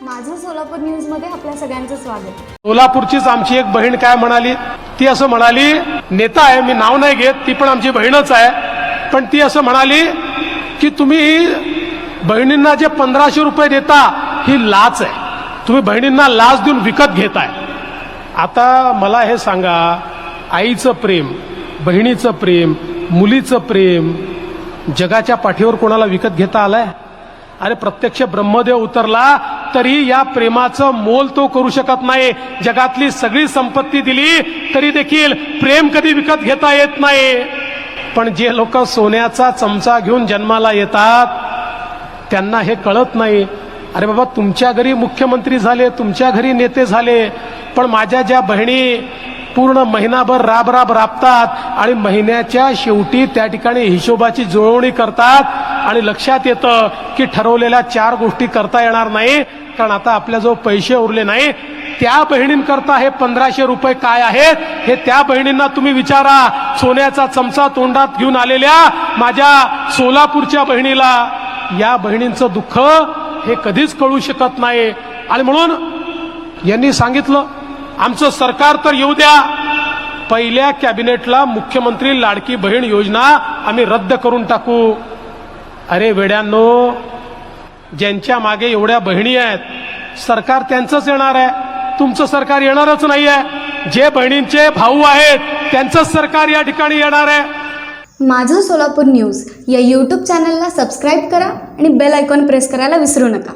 सोलापूर न्यूजमध्ये आपल्या सगळ्यांचं स्वागत. सोलापूरचीच आमची एक बहीण काय म्हणाली? ती असं म्हणाली नेता आहे मी नाव नाही घेत ती पण आमची बहीणच आहे. पण ती असं म्हणाली की तुम्ही बहिणींना जे पंधराशे रुपये देता ही लाच आहे. तुम्ही बहिणींना लाच देऊन विकत घेताय. आता मला हे सांगा आईचं प्रेम बहिणीचं प्रेम मुलीचं प्रेम जगाच्या पाठीवर कोणाला विकत घेता आलंय? अरे प्रत्यक्ष ब्रह्मदेव उतरला तरी या प्रेमाचं मोल तो करू शकत नाही. जगातली सगळी संपत्ती दिली तरी देखील प्रेम कधी विकत घेता येत नाही. पण जे लोक सोन्याचा चमचा घेऊन जन्माला येतात त्यांना हे कळत नाही. अरे बाबा तुमच्या घरी मुख्यमंत्री झाले तुमच्या घरी नेते झाले पण माझ्या ज्या बहिणी पूर्ण महिनाभर राब राब राबतात आणि महिन्याच्या शेवटी त्या ठिकाणी हिशोबाची जुळवणी करतात आणि लक्षात येतं की ठरवलेल्या चार गोष्टी करता येणार नाही कारण आता आपल्याजवळ पैसे उरले नाही. त्या बहिणींकरता हे पंधराशे रुपये काय आहेत हे त्या बहिणींना तुम्ही विचारा. सोन्याचा चमचा तोंडात घेऊन आलेल्या माझ्या सोलापूरच्या बहिणीला या बहिणींचं दुःख हे कधीच कळू शकत नाही. आणि म्हणून यांनी सांगितलं आमचं सरकार तर येऊ द्या. पहिल्या कॅबिनेटला मुख्यमंत्री लाडकी बहीण योजना आम्ही रद्द करून टाकू. अरे वेड्यांनो ज्यांच्या मागे एवढ्या बहिणी आहेत सरकार त्यांचंच येणार आहे. तुमचं सरकार येणारच नाही आहे जे बहिणींचे भाऊ आहेत त्यांचंच सरकार या ठिकाणी येणार आहे. माझं सोलापूर न्यूज या यूट्यूब चॅनलला सबस्क्राईब करा आणि बेल आयकॉन प्रेस करायला विसरू नका.